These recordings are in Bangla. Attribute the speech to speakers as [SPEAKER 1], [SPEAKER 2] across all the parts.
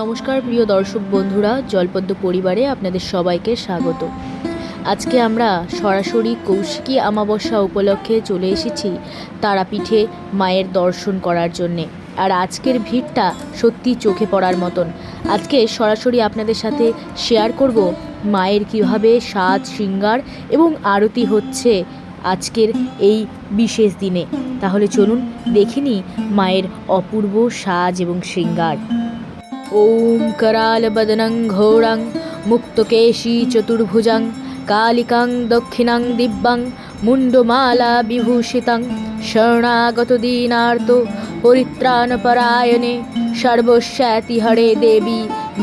[SPEAKER 1] নমস্কার, প্রিয় দর্শক বন্ধুরা, জলপদ্ম পরিবারে আপনাদের সবাইকে স্বাগত। আজকে আমরা সরাসরি কৌশিকী আমাবস্যা উপলক্ষে চলে এসেছি তারাপীঠে মায়ের দর্শন করার জন্যে। আর আজকের ভিড়টা সত্যি চোখে পড়ার মতন। আজকে সরাসরি আপনাদের সাথে শেয়ার করব মায়ের কীভাবে সাজ, শৃঙ্গার এবং আরতি হচ্ছে আজকের এই বিশেষ দিনে। তাহলে চলুন দেখিনি মায়ের অপূর্ব সাজ এবং শৃঙ্গার। ॐ करालबदनं घोरं मुक्तकेशी चतुर्भुजं कालिकां दक्षिणां दिव्यं मुण्डमाला विभूषितं शरणागतदीनार्तो পরিত্রাণপরায়ণে সর্বস্যাতি হরে দেবী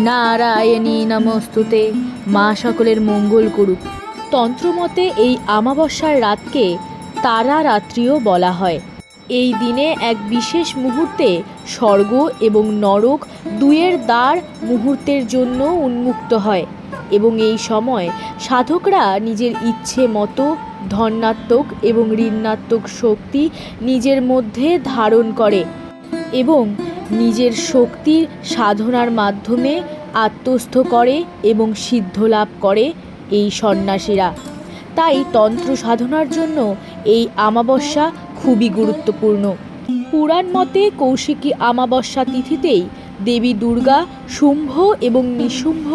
[SPEAKER 1] নারায়ণী নমস্তুতে মা সকলের মঙ্গল করুক তন্ত্রমতে এই আমাবস্যার রাতকে তারা রাত্রিও বলা হয় এই দিনে এক বিশেষ মুহূর্তে স্বর্গ এবং নরক দুয়ের দ্বার মুহূর্তের জন্য উন্মুক্ত হয় এবং এই সময় সাধকরা নিজের ইচ্ছে মতো ধনাত্মক এবং ঋণাত্মক শক্তি নিজের মধ্যে ধারণ করে এবং নিজের শক্তির সাধনার মাধ্যমে আত্মস্থ করে এবং সিদ্ধ লাভ করে এই সন্ন্যাসীরা। তাই তন্ত্র সাধনার জন্য এই আমাবস্যা খুবই গুরুত্বপূর্ণ। পুরাণ মতে কৌশিকী আমাবস্যা তিথিতেই দেবী দুর্গা, শুম্ভ এবং নিশুম্ভ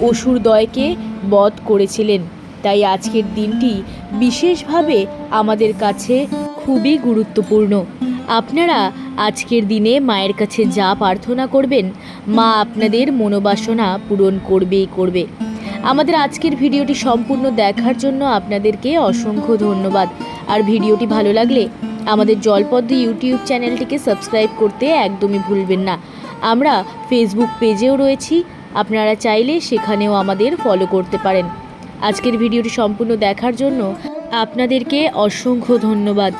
[SPEAKER 1] অসুরদয়কে বধ করেছিলেন। তাই আজকের দিনটি বিশেষভাবে আমাদের কাছে খুবই গুরুত্বপূর্ণ। আপনারা আজকের দিনে মায়ের কাছে যা প্রার্থনা করবেন, মা আপনাদের মনোবাসনা পূরণ করবেই করবে। আমাদের আজকের ভিডিওটি সম্পূর্ণ দেখার জন্য আপনাদেরকে অসংখ্য ধন্যবাদ। আর ভিডিওটি ভালো লাগলে আমাদের জলপদ্ম ইউটিউব চ্যানেলটিকে সাবস্ক্রাইব করতে একদমই ভুলবেন না। আমরা ফেসবুক পেজেও রয়েছি, আপনারা চাইলে সেখানেও আমাদের ফলো করতে পারেন। আজকের ভিডিওটি সম্পূর্ণ দেখার জন্য আপনাদেরকে অসংখ্য ধন্যবাদ।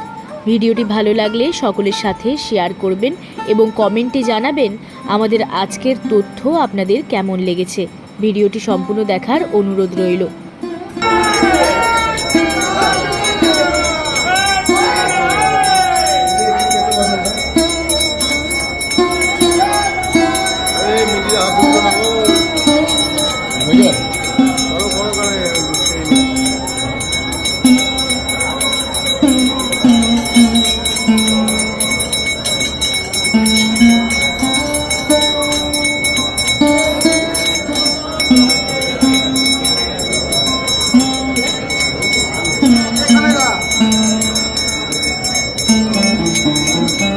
[SPEAKER 1] ভিডিওটি ভালো লাগলে সকলের সাথে শেয়ার করবেন এবং কমেন্টে জানাবেন আমাদের আজকের তথ্য আপনাদের কেমন লেগেছে। ভিডিওটি সম্পূর্ণ দেখার অনুরোধ রইল
[SPEAKER 2] Thank mm -hmm. you. Música